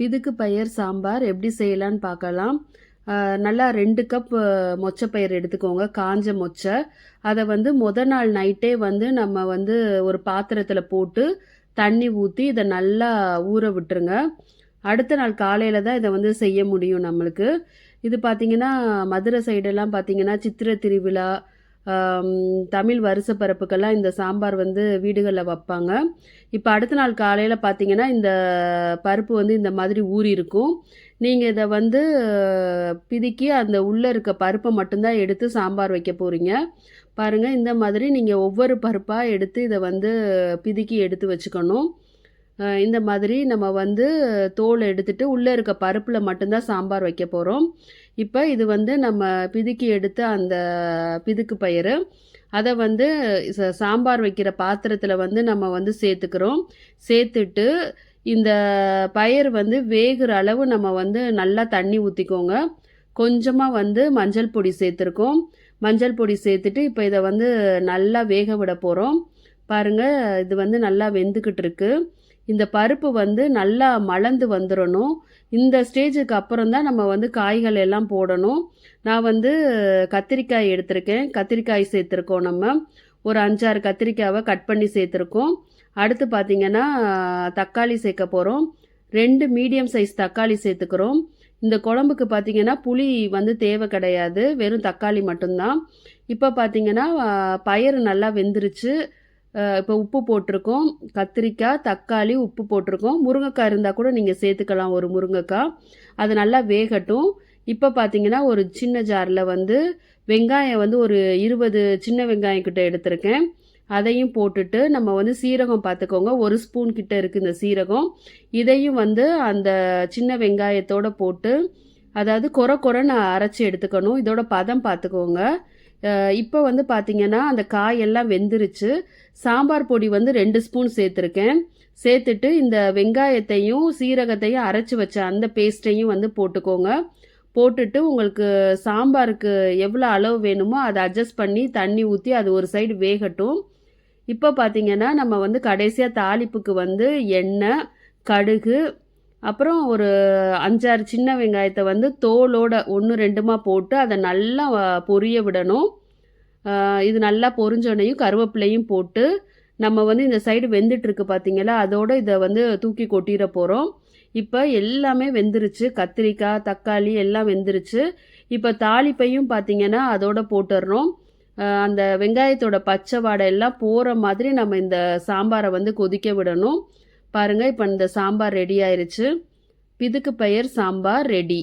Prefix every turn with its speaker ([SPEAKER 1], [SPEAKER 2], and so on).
[SPEAKER 1] பிதுக்கு பயிர் சாம்பார் எப்படி செய்யலான்னு பார்க்கலாம். நல்லா ரெண்டு கப் மொச்சப்பயிர் எடுத்துக்கோங்க. காஞ்ச மொச்சை. அதை வந்து முத நாள் நைட்டே வந்து நம்ம வந்து ஒரு பாத்திரத்தில் போட்டு தண்ணி ஊற்றி இதை நல்லா ஊற விட்டுருங்க. அடுத்த நாள் காலையில் தான் இதை வந்து செய்ய முடியும் நம்மளுக்கு. இது பார்த்திங்கன்னா மதுரை சைடெல்லாம் பார்த்திங்கன்னா சித்திரை திருவிழா தமிழ் வருஷ பரப்புக்கெல்லாம் இந்த சாம்பார் வந்து வீடுகளில் வைப்பாங்க. இப்போ அடுத்த நாள் காலையில் பார்த்தீங்கன்னா இந்த பருப்பு வந்து இந்த மாதிரி ஊறி இருக்கும். நீங்கள் இதை வந்து பிதுக்கி அந்த உள்ளே இருக்க பருப்பை மட்டும்தான் எடுத்து சாம்பார் வைக்க போகிறீங்க பாருங்கள் இந்த மாதிரி நீங்கள் ஒவ்வொரு பருப்பாக எடுத்து இதை வந்து பிதுக்கி எடுத்து வச்சுக்கணும். இந்த மாதிரி நம்ம வந்து தோல் எடுத்துட்டு உள்ளே இருக்க பருப்பில் மட்டும்தான் சாம்பார் வைக்க போகிறோம் இப்போ இது வந்து நம்ம பிதுக்கி எடுத்த அந்த பிதுக்கு பயிறு. அதை வந்து ச- சாம்பார் வைக்கிற பாத்திரத்தில் வந்து நம்ம வந்து சேர்த்துக்கிறோம். சேர்த்துட்டு இந்த பயிர் வந்து வேகிற அளவு நம்ம வந்து நல்லா தண்ணி ஊற்றிக்கோங்க கொஞ்சமாக வந்து மஞ்சள் பொடி சேர்த்துருக்கோம். மஞ்சள் பொடி சேர்த்துட்டு இப்போ இதை வந்து நல்லா வேக விட போகிறோம் பாருங்கள் இது வந்து நல்லா வெந்துக்கிட்டு இருக்குது இந்த பருப்பு வந்து நல்லா மலர்ந்து வந்துடணும் இந்த ஸ்டேஜுக்கு அப்புறம் தான் நம்ம வந்து காய்கள் எல்லாம் போடணும். நான் வந்து கத்திரிக்காய் எடுத்திருக்கேன். கத்திரிக்காய் சேர்த்துருக்கோம் நம்ம. ஒரு அஞ்சாறு கத்திரிக்காவை கட் பண்ணி சேர்த்துருக்கோம். அடுத்து பார்த்திங்கன்னா தக்காளி சேர்க்க போகிறோம் ரெண்டு மீடியம் சைஸ் தக்காளி சேர்த்துக்கிறோம். இந்த குழம்புக்கு பார்த்திங்கன்னா புளி வந்து தேவை கிடையாது. வெறும் தக்காளி மட்டும்தான். இப்போ பார்த்திங்கன்னா பயிறு நல்லா வெந்துருச்சு. இப்போ உப்பு போட்டிருக்கோம். கத்திரிக்காய் தக்காளி உப்பு போட்டிருக்கோம். முருங்கைக்காய் இருந்தால் கூட நீங்கள் சேர்த்துக்கலாம் ஒரு முருங்கைக்காய். அது நல்லா வேகட்டும். இப்போ பார்த்தீங்கன்னா ஒரு சின்ன ஜாரில் வந்து வெங்காயம் வந்து ஒரு இருபது சின்ன வெங்காயம் கிட்ட எடுத்திருக்கேன். அதையும் போட்டுட்டு நம்ம வந்து சீரகம் பார்த்துக்கோங்க ஒரு ஸ்பூன் கிட்ட இருக்குது இந்த சீரகம். இதையும் வந்து அந்த சின்ன வெங்காயத்தோட போட்டு அதாவது கொர நான் அரைச்சி எடுத்துக்கணும். இதோட பதம் பார்த்துக்கோங்க இப்போ வந்து பார்த்தீங்கன்னா அந்த காயெல்லாம் வெந்துருச்சு. சாம்பார் பொடி வந்து ரெண்டு ஸ்பூன் சேர்த்துருக்கேன். சேர்த்துட்டு இந்த வெங்காயத்தையும் சீரகத்தையும் அரைச்சி வச்ச அந்த பேஸ்ட்டையும் வந்து போட்டுக்கோங்க. போட்டுட்டு உங்களுக்கு சாம்பாருக்கு எவ்வளோ அளவு வேணுமோ அதை அட்ஜஸ்ட் பண்ணி தண்ணி ஊற்றி அது ஒரு சைடு வேகட்டும். இப்போ பார்த்தீங்கன்னா நம்ம வந்து கடைசியாக தாளிப்புக்கு வந்து எண்ணெய் கடுகு அப்புறம் ஒரு அஞ்சாறு சின்ன வெங்காயத்தை வந்து தோலோட ஒன்று ரெண்டுமா போட்டு அதை நல்லா பொரிய விடணும். இது நல்லா பொறிஞ்சோடனையும் கருவேப்பிலையும் போட்டு நம்ம வந்து இந்த சைடு வெந்துட்டுருக்கு பார்த்தீங்களா அதோட இதை வந்து தூக்கி கொட்டிட போகிறோம் இப்போ எல்லாமே வெந்துருச்சு. கத்திரிக்காய் தக்காளி எல்லாம் வெந்துருச்சு. இப்போ தாளிப்பையும் பார்த்தீங்கன்னா அதோட போட்டுடுறோம் அந்த வெங்காயத்தோட பச்சை வாடை எல்லாம் போகிற மாதிரி நம்ம இந்த சாம்பாரை வந்து கொதிக்க விடணும். பாருங்கள் இப்போ இந்த சாம்பார் ரெடி ஆயிடுச்சு பிதுக்கு பெயர் சாம்பார் ரெடி